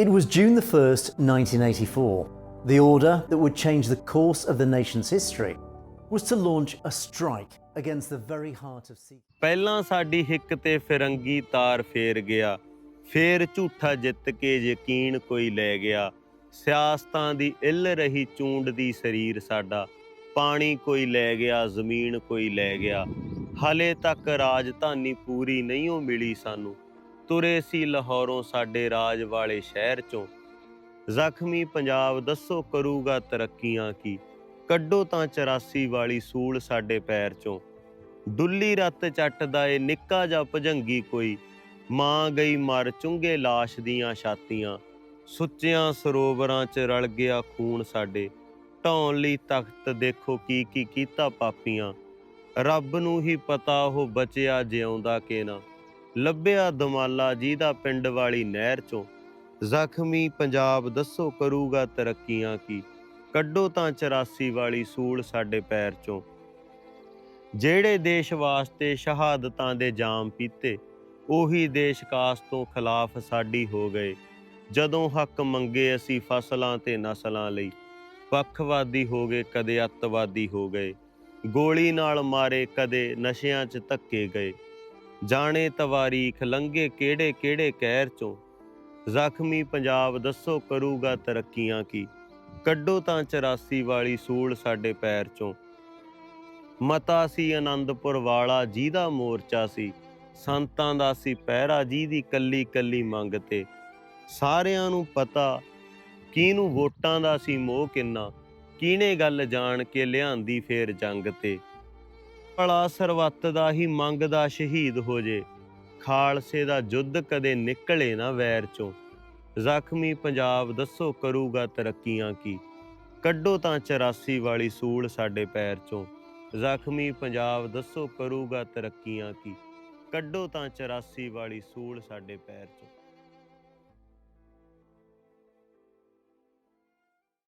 It was June the 1st, 1984. The order that would change the course of the nation's history was to launch a strike against the very heart of Sikh. ਪਹਿਲਾਂ ਸਾਡੀ ਹਿੱਕ ਤੇ ਫਿਰੰਗੀ ਤਾਰ ਫੇਰ ਗਿਆ ਫੇਰ ਝੂਠਾ ਜਿੱਤ ਕੇ ਯਕੀਨ ਕੋਈ ਲੈ ਗਿਆ ਸਿਆਸਤਾਂ ਦੀ ਇੱਲ ਰਹੀ ਚੂੰਡ ਦੀ ਸਰੀਰ ਸਾਡਾ ਪਾਣੀ ਕੋਈ ਲੈ ਗਿਆ ਜ਼ਮੀਨ ਕੋਈ ਲੈ ਗਿਆ ਹਲੇ ਤੱਕ ਰਾਜਧਾਨੀ ਪੂਰੀ ਨਹੀਂ ਓ ਮਿਲੀ ਸਾਨੂੰ ਤੁਰੇ ਸੀ ਲਾਹੌਰੋਂ ਸਾਡੇ ਰਾਜ ਵਾਲੇ ਸ਼ਹਿਰ ਚੋਂ। ਜ਼ਖਮੀ ਪੰਜਾਬ ਦੱਸੋ ਕਰੂਗਾ ਤਰੱਕੀਆਂ ਕੀ? ਕੱਢੋ ਤਾਂ 84 ਵਾਲੀ ਸੂਲ ਸਾਡੇ ਪੈਰ ਚੋਂ। ਡੁੱਲੀ ਰੱਤ ਚੱਟਦਾ ਏ ਨਿੱਕਾ ਜਾਂ ਭਜੰਗੀ ਕੋਈ। ਮਾਂ ਗਈ ਮਰ ਚੁੰਗੇ ਲਾਸ਼ ਦੀਆਂ ਛਾਤੀਆਂ। ਸੁੱਚਿਆਂ ਸਰੋਵਰਾਂ 'ਚ ਰਲ ਗਿਆ ਖੂਨ ਸਾਡੇ। ਢਾਉਣ ਲਈ ਤਖਤ ਦੇਖੋ ਕੀ ਕੀ ਕੀਤਾ ਪਾਪੀਆਂ। ਰੱਬ ਨੂੰ ਹੀ ਪਤਾ ਉਹ ਬਚਿਆ ਜਿਉਂਦਾ ਕਿ ਨਾ ਲੱਭਿਆ ਦਮਾਲਾ ਜਿਹਦਾ ਪਿੰਡ ਵਾਲੀ ਨਹਿਰ 'ਚੋਂ। ਜ਼ਖਮੀ ਪੰਜਾਬ ਦੱਸੋ ਕਰੂਗਾ ਤਰੱਕੀਆਂ ਕੀ? ਕੱਢੋ ਤਾਂ 84 ਵਾਲੀ ਸੂਲ ਸਾਡੇ ਪੈਰ 'ਚੋਂ। ਜਿਹੜੇ ਦੇਸ਼ ਵਾਸਤੇ ਸ਼ਹਾਦਤਾਂ ਦੇ ਜਾਮ ਪੀਤੇ, ਉਹੀ ਦੇਸ਼ ਕਾਸ ਤੋਂ ਖਿਲਾਫ ਸਾਡੀ ਹੋ ਗਏ। ਜਦੋਂ ਹੱਕ ਮੰਗੇ ਅਸੀਂ ਫਸਲਾਂ ਤੇ ਨਸਲਾਂ ਲਈ। ਪੱਖਵਾਦੀ ਹੋ ਗਏ, ਕਦੇ ਅੱਤਵਾਦੀ ਹੋ ਗਏ। ਗੋਲੀ ਨਾਲ ਮਾਰੇ, ਕਦੇ ਨਸ਼ਿਆਂ 'ਚ ਧੱਕੇ ਗਏ। ਜਾਣੇ ਤਵਾਰੀਖ ਲੰਘੇ ਕਿਹੜੇ ਕਿਹੜੇ ਕਹਿਰ 'ਚੋਂ। ਜ਼ਖਮੀ ਪੰਜਾਬ ਦੱਸੋ ਕਰੂਗਾ ਤਰੱਕੀਆਂ ਕੀ। ਕੱਢੋ ਤਾਂ 84 ਵਾਲੀ ਸੂਲ ਸਾਡੇ ਪੈਰ 'ਚੋਂ। ਮਤਾ ਸੀ ਆਨੰਦਪੁਰ ਵਾਲਾ ਜਿਹਦਾ ਮੋਰਚਾ ਸੀ। ਸੰਤਾਂ ਦਾ ਸੀ ਪਹਿਰਾ ਜਿਹਦੀ ਕੱਲੀ ਕੱਲੀ ਮੰਗ ਤੇ। ਸਾਰਿਆਂ ਨੂੰ ਪਤਾ ਕਿਹਨੂੰ ਵੋਟਾਂ ਦਾ ਸੀ ਮੋਹ ਕਿੰਨਾ। ਕਿਹਨੇ ਗੱਲ ਜਾਣ ਕੇ ਲਿਆਂਦੀ ਫੇਰ ਜੰਗ ਤੇ। ਭਲਾ ਸਰਵੱਤ ਦਾ ਹੀ ਮੰਗਦਾ ਸ਼ਹੀਦ ਹੋ ਜੇ। ਖਾਲਸੇ ਦਾ ਜੁੱਧ ਕਦੇ ਨਿਕਲੇ ਨਾ ਵੈਰ ਚੋਂ। ਜ਼ਖਮੀ ਪੰਜਾਬ ਦੱਸੋ ਕਰੂਗਾ ਤਰੱਕੀਆਂ ਕੀ? ਕੱਢੋ ਤਾਂ 84 ਵਾਲੀ ਸੂਲ ਸਾਡੇ ਪੈਰ ਚੋਂ। ਜ਼ਖਮੀ ਪੰਜਾਬ ਦੱਸੋ ਕਰੂਗਾ ਤਰੱਕੀਆਂ ਕੀ? ਕੱਢੋ ਤਾਂ 84 ਵਾਲੀ ਸੂਲ ਸਾਡੇ ਪੈਰ ਚੋਂ।